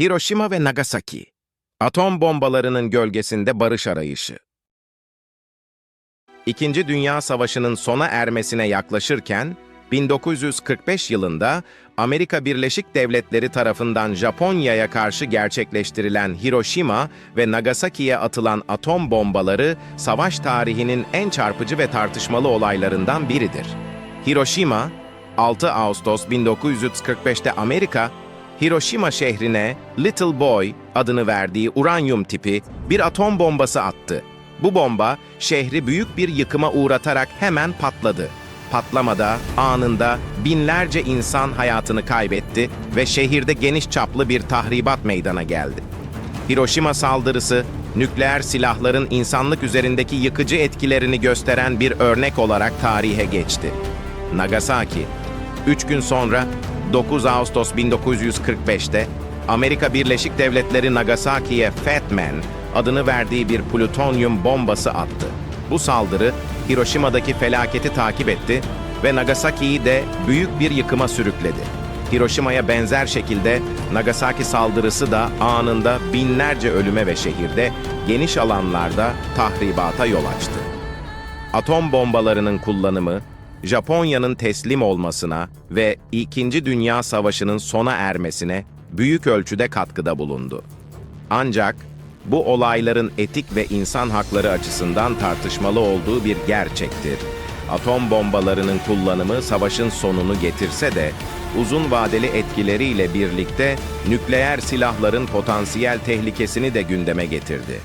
Hiroşima ve Nagasaki. Atom bombalarının gölgesinde barış arayışı. İkinci Dünya Savaşı'nın sona ermesine yaklaşırken, 1945 yılında Amerika Birleşik Devletleri tarafından Japonya'ya karşı gerçekleştirilen Hiroşima ve Nagasaki'ye atılan atom bombaları, savaş tarihinin en çarpıcı ve tartışmalı olaylarından biridir. Hiroşima, 6 Ağustos 1945'te Amerika, Hiroşima şehrine Little Boy adını verdiği uranyum tipi bir atom bombası attı. Bu bomba şehri büyük bir yıkıma uğratarak hemen patladı. Patlamada anında binlerce insan hayatını kaybetti ve şehirde geniş çaplı bir tahribat meydana geldi. Hiroşima saldırısı, nükleer silahların insanlık üzerindeki yıkıcı etkilerini gösteren bir örnek olarak tarihe geçti. Nagasaki, 3 gün sonra 9 Ağustos 1945'te Amerika Birleşik Devletleri Nagasaki'ye Fat Man adını verdiği bir plütonyum bombası attı. Bu saldırı Hiroşima'daki felaketi takip etti ve Nagasaki'yi de büyük bir yıkıma sürükledi. Hiroşima'ya benzer şekilde Nagasaki saldırısı da anında binlerce ölüme ve şehirde geniş alanlarda tahribata yol açtı. Atom bombalarının kullanımı, Japonya'nın teslim olmasına ve İkinci Dünya Savaşı'nın sona ermesine büyük ölçüde katkıda bulundu. Ancak bu olayların etik ve insan hakları açısından tartışmalı olduğu bir gerçektir. Atom bombalarının kullanımı savaşın sonunu getirse de uzun vadeli etkileriyle birlikte nükleer silahların potansiyel tehlikesini de gündeme getirdi.